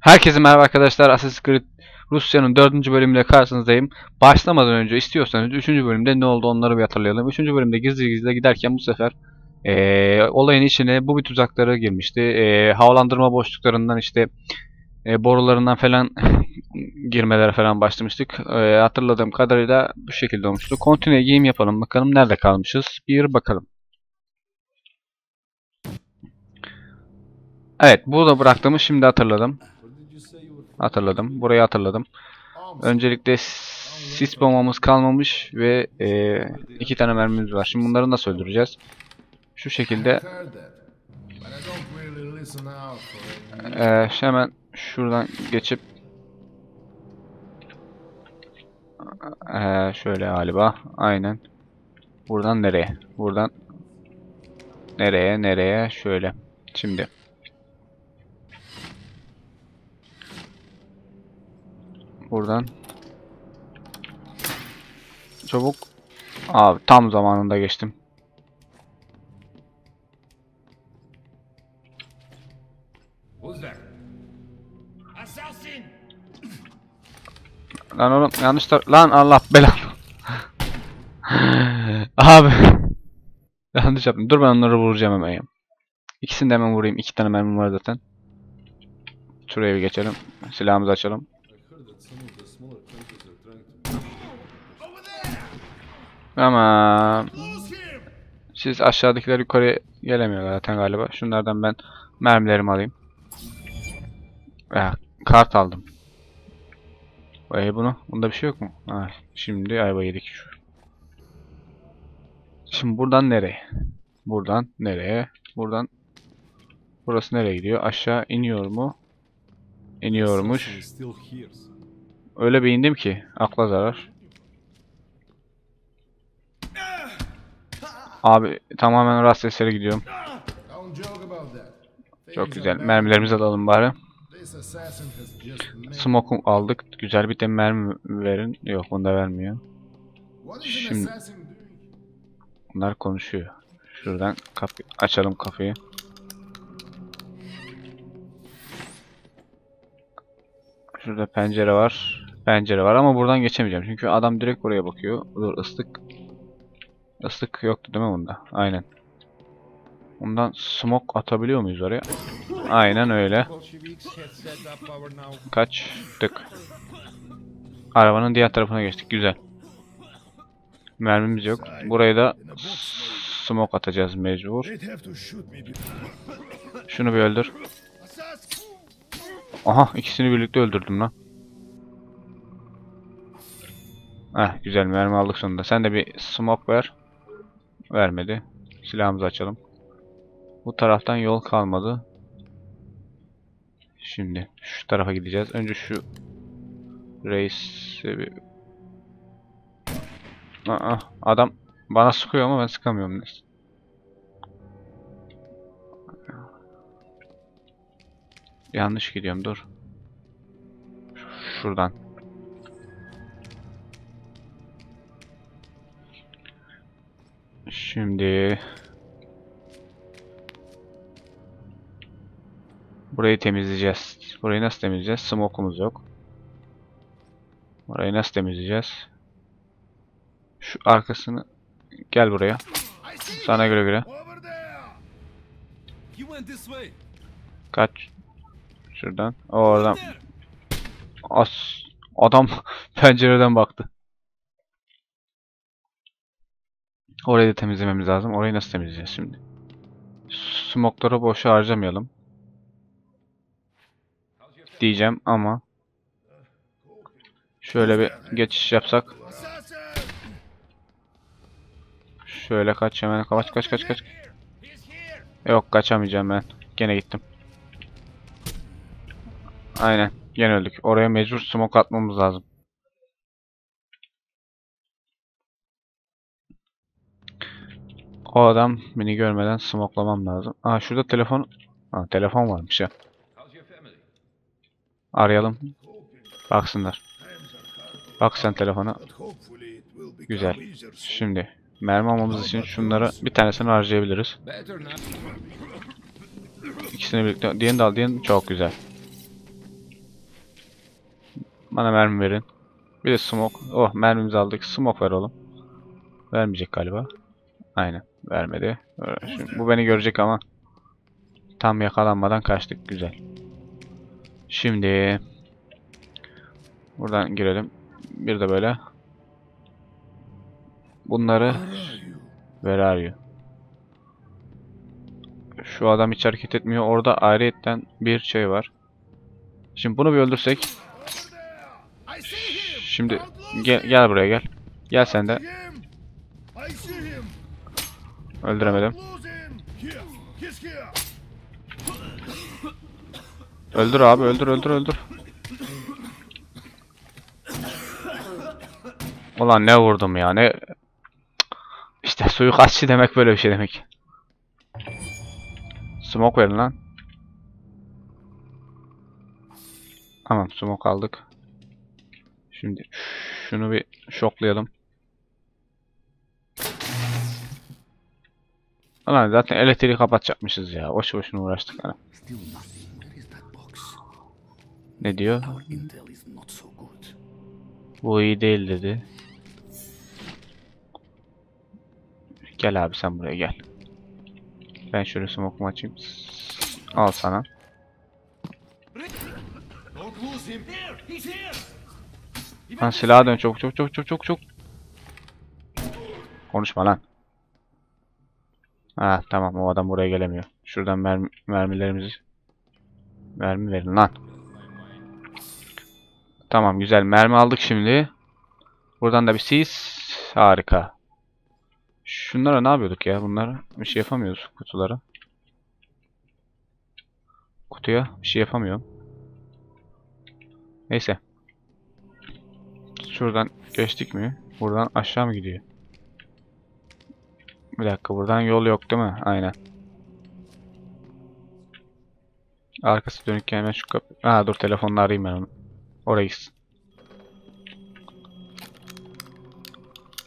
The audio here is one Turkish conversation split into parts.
Herkese merhaba arkadaşlar. Assassin's Creed Rusya'nın 4. bölümüyle karşınızdayım. Başlamadan önce istiyorsanız 3. bölümde ne oldu onları bir hatırlayalım. 3. bölümde gizli gizli giderken bu sefer eee, olayın içine bu bir tuzakları girmişti. Eee, havalandırma boşluklarından işte e, borularından falan girmelere falan başlamıştık. Eee, hatırladığım kadarıyla bu şekilde olmuştu. Continue game yapalım bakalım nerede kalmışız. Bir bakalım. Evet burada bıraktığımı şimdi hatırladım. Hatırladım. Burayı hatırladım. Öncelikle sis bombamız kalmamış ve e, iki tane mermimiz var. Şimdi bunları nasıl öldüreceğiz? Şu şekilde Heard that, but I don't really listen out for any e, hemen şuradan geçip e, şöyle galiba. Aynen. Buradan nereye? Buradan nereye? Nereye? Şöyle. Şimdi. Buradan çabuk. Abi tam zamanında geçtim. Who's there? Lan oğlum yanlış tar- Lan Allah belanı. Abi. yanlış yaptım. Dur ben onları vuracağım hemen. İkisini de hemen vurayım. İki tane mermim var zaten. Şuraya bir geçelim. Silahımızı açalım. Tamam. Siz aşağıdakiler yukarıya gelemiyorlar zaten galiba. Şunlardan ben mermilerimi alayım. Ya, kart aldım. Ee, bunu. Bunda bir şey yok mu? Ha, şimdi ayva yedik şu. Şimdi buradan nereye? Buradan nereye? Buradan Burası nereye gidiyor? Aşağı iniyor mu? İniyormuş. Öyle bir indim ki akla zarar. Abi tamamen rast eseri gidiyorum. Çok güzel. Mermilerimizi alalım bari. This assassin has just made... Smoke aldık. Güzel bir de mermi verin. Yok bunu da vermiyor. Şimdi-? Bunlar konuşuyor. Şuradan kapı açalım kapıyı. Şurada pencere var. Pencere var ama buradan geçemeyeceğim. Çünkü adam direkt oraya bakıyor. Dur ıslık. Islık yoktu değil mi bunda? Aynen. Bundan smoke atabiliyor muyuz oraya? Aynen öyle. Kaçtık. Arabanın diğer tarafına geçtik. Güzel. Mermimiz yok. Buraya da smoke atacağız mecbur. Şunu bir öldür. Aha ikisini birlikte öldürdüm lan. Heh güzel mermi aldık sonunda. Sen de bir smoke ver. Vermedi. Silahımızı açalım. Bu taraftan yol kalmadı. Şimdi şu tarafa gideceğiz. Önce şu reis'e bir... Aa, adam bana sıkıyor ama ben sıkamıyorum. Yanlış gidiyorum dur. Şuradan. Şimdi Burayı temizleyeceğiz. Burayı nasıl temizleyeceğiz? Smoke'umuz yok. Burayı nasıl temizleyeceğiz? Şu arkasını gel buraya. Sana göre göre. Kaç. Şuradan. O oradan. As adam pencereden baktı. Orayı da temizlememiz lazım. Orayı nasıl temizleyeceğiz şimdi? Smokları boşa harcamayalım. Diyeceğim ama şöyle bir geçiş yapsak. Şöyle kaç hemen kaç kaç kaç kaç. Yok kaçamayacağım ben. Gene gittim. Aynen. Gene öldük. Oraya mecbur smoke atmamız lazım. O adam beni görmeden smoklamam lazım. Aa şurada telefon... Ha, telefon varmış ya. Arayalım. Baksınlar. Bak sen telefona. Güzel. Şimdi mermi almamız için şunları bir tanesini harcayabiliriz. İkisini birlikte. Diğerini de al. Diğerini çok güzel. Bana mermi verin. Bir de smoke. Oh mermimizi aldık. Smoke ver oğlum. Vermeyecek galiba. Aynen. Vermedi. Ee, Şimdi bu beni görecek ama tam yakalanmadan kaçtık. Güzel. Şimdi buradan girelim. Bir de böyle. Bunları Where are you? Şu adam hiç hareket etmiyor. Orada ayrıyetten bir şey var. Şimdi bunu bir öldürsek. Şimdi gel, gel buraya gel. Gel sen de. Öldüremedim. Öldür abi öldür öldür öldür. Ulan ne vurdum ya ne. İşte suikastçı demek böyle bir şey demek. Smoke verin lan. Tamam smoke aldık. Şimdi şunu bir şoklayalım. Ulan zaten elektriği kapatacakmışız ya. Boş boşuna uğraştık. Hani. Ne diyor? Bu iyi değil dedi. Gel abi sen buraya gel. Ben şöyle smoke'umu açayım. Al sana. Lan silaha dön çok çok çok çok çok çok. Konuşma lan. Ha tamam o adam buraya gelemiyor. Şuradan mermi, mermilerimizi mermi verin lan. Tamam güzel mermi aldık şimdi. Buradan da bir sis. Harika. Şunlara ne yapıyorduk ya? Bunlar bir şey yapamıyoruz kutulara. Kutuya bir şey yapamıyorum. Neyse. Şuradan geçtik mi? Buradan aşağı mı gidiyor? Bir dakika buradan yol yok değil mi? Aynen. Arkası dönükken hemen şu kapı... Aa dur telefonla arayayım ben onu. Oraya gitsin.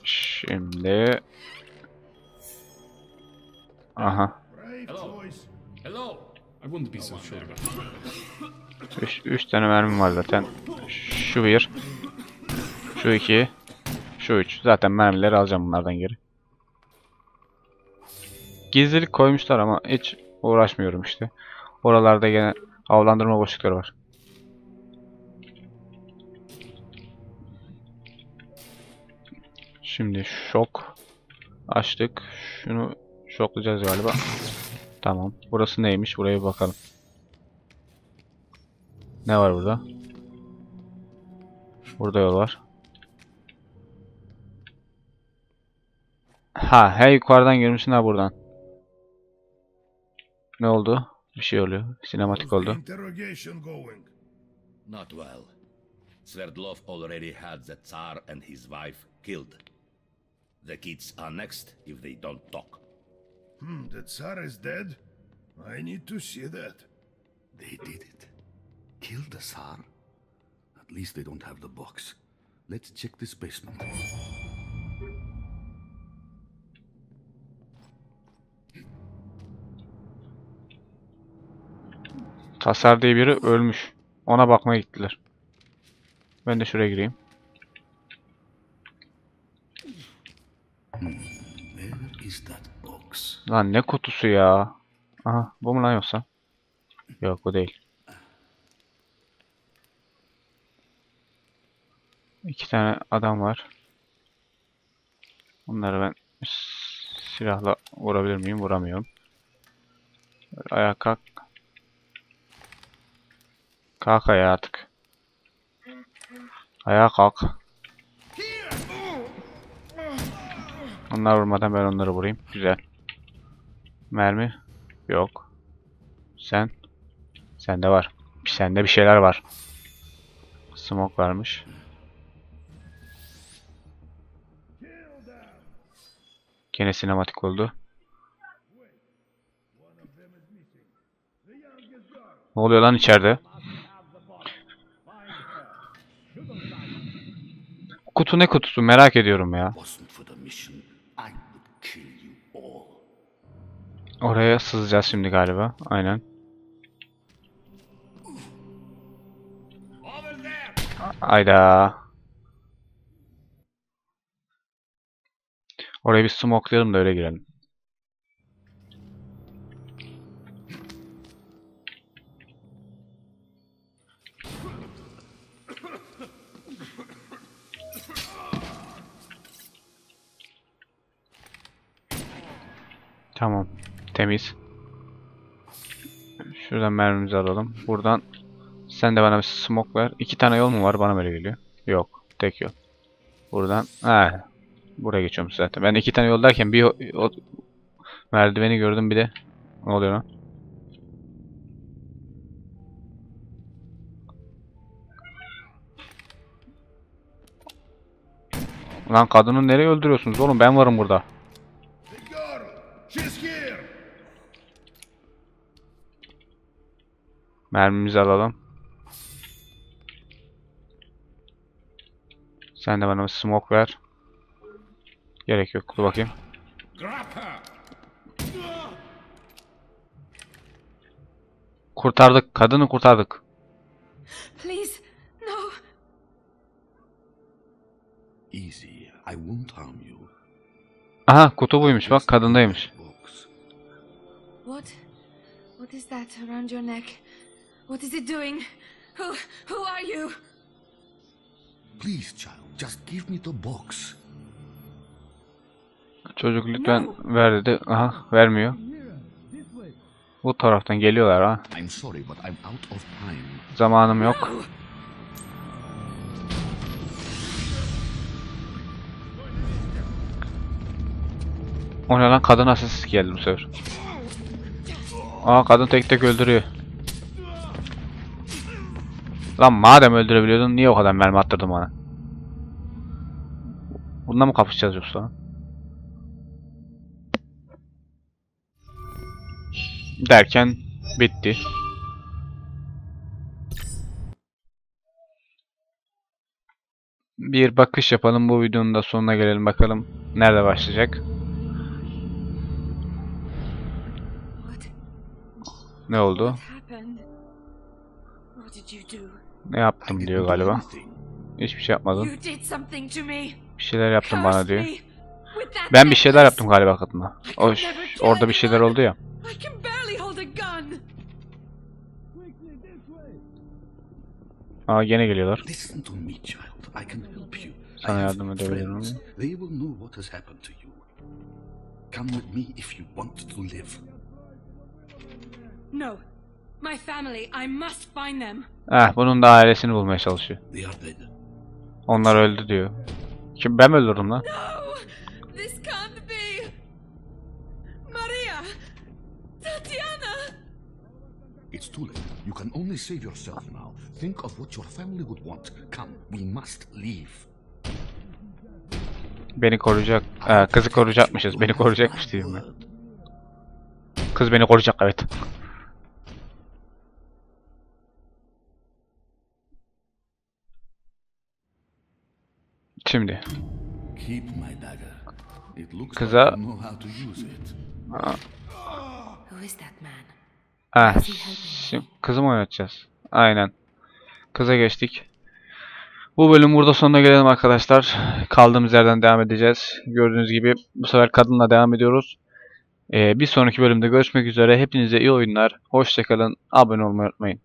Şimdi... Aha. Brave choice. Hello. I wouldn't be so sure about that. 3 3 tane mermim var zaten. Şu bir. Şu iki. Şu üç. Zaten mermileri alacağım bunlardan geri. Gizlilik koymuşlar ama hiç uğraşmıyorum işte. Oralarda gene avlandırma boşlukları var. Şimdi şok açtık. Şunu şoklayacağız galiba. Tamam. Burası neymiş? Buraya bir bakalım. Ne var burada? Burada yol var. Ha, he yukarıdan girmişsin ha buradan. Ne oldu? Bir şey oluyor. Sinematik oldu. Not well. Sverdlov already had the Tsar and his wife killed. The kids are next if they don't talk. Hmm, the Tsar is dead? I need to see that. They did it. Killed the Tsar? At least they don't have the box. Let's check this basement. Tasar diye biri ölmüş. Ona bakmaya gittiler. Ben de şuraya gireyim. Box? Lan ne kutusu ya? Aha bu mu lan yoksa? Yok bu değil. İki tane adam var. Bunları ben silahla vurabilir miyim? Vuramıyorum. Böyle ayağa kalk. Kalk ayağa artık. Ayağa kalk. Onlar vurmadan ben onları vurayım. Güzel. Mermi. Yok. Sen. Sende var. Sende bir şeyler var. Smoke varmış. Gene sinematik oldu. Ne oluyor lan içeride? kutu ne kutusu merak ediyorum ya. Oraya sızacağız şimdi galiba. Aynen. Ayda. Oraya bir smokelayalım da öyle girelim. Tamam. Temiz. Şuradan mermimizi alalım. Buradan sen de bana bir smoke ver. İki tane yol mu var? Bana böyle geliyor. Yok. Tek yol. Buradan. Ha. Buraya geçiyorum zaten. Ben iki tane yol derken bir o, o- merdiveni gördüm bir de. Ne oluyor lan? Lan kadını nereye öldürüyorsunuz oğlum? Ben varım burada. Mermimizi alalım. Sen de bana bir smoke ver. Gerek yok. Dur bakayım. Kurtardık. Kadını kurtardık. Please, no. Easy, I won't harm you. Aha kutu buymuş bak kadındaymış. What? What is that around your neck? What is it doing? Who? Who are you? Please, child, just give me the box. Çocuk lütfen ver dedi. Aha vermiyor. Bu taraftan geliyorlar ha. I'm sorry, but I'm out of time. Zamanım yok. O ne lan kadın asist geldi bu sefer. Aa kadın tek tek öldürüyor. Lan madem öldürebiliyordun niye o kadar mermi attırdın bana? Bununla mı kapışacağız yoksa? Derken bitti. Bir bakış yapalım bu videonun da sonuna gelelim bakalım nerede başlayacak. Ne oldu? What did you do? Ne yaptım diyor galiba. Hiçbir şey yapmadın. Bir şeyler yaptın bana diyor. Ben bir şeyler yaptım galiba kadına. O, orada bir şeyler oldu ya. Aa gene geliyorlar. Sana yardım edebilirim friends. ama. They will know what has happened to you. Come with me if you want to live. No. My family, I must find them. Eh bunun da ailesini bulmaya çalışıyor. They are dead. Onlar öldü diyor. Kim ben mi öldürdüm lan? No! This can't be! Maria! Tatiana! It's too late. You can only save yourself now. Think of what your family would want. Come, we must leave. Beni koruyacak. Ee, kızı koruyacakmışız. Beni koruyacakmış diyeyim ben. Kız beni koruyacak evet. Şimdi. Keep my dagger. It looks Kıza- like you know how to use it. Who is that man? Ah, şimdi kızı mı oynatacağız? Aynen. Kıza geçtik. Bu bölüm burada sonuna gelelim arkadaşlar. Kaldığımız yerden devam edeceğiz. Gördüğünüz gibi bu sefer kadınla devam ediyoruz. Ee, bir sonraki bölümde görüşmek üzere. Hepinize iyi oyunlar. Hoşçakalın. Abone olmayı unutmayın.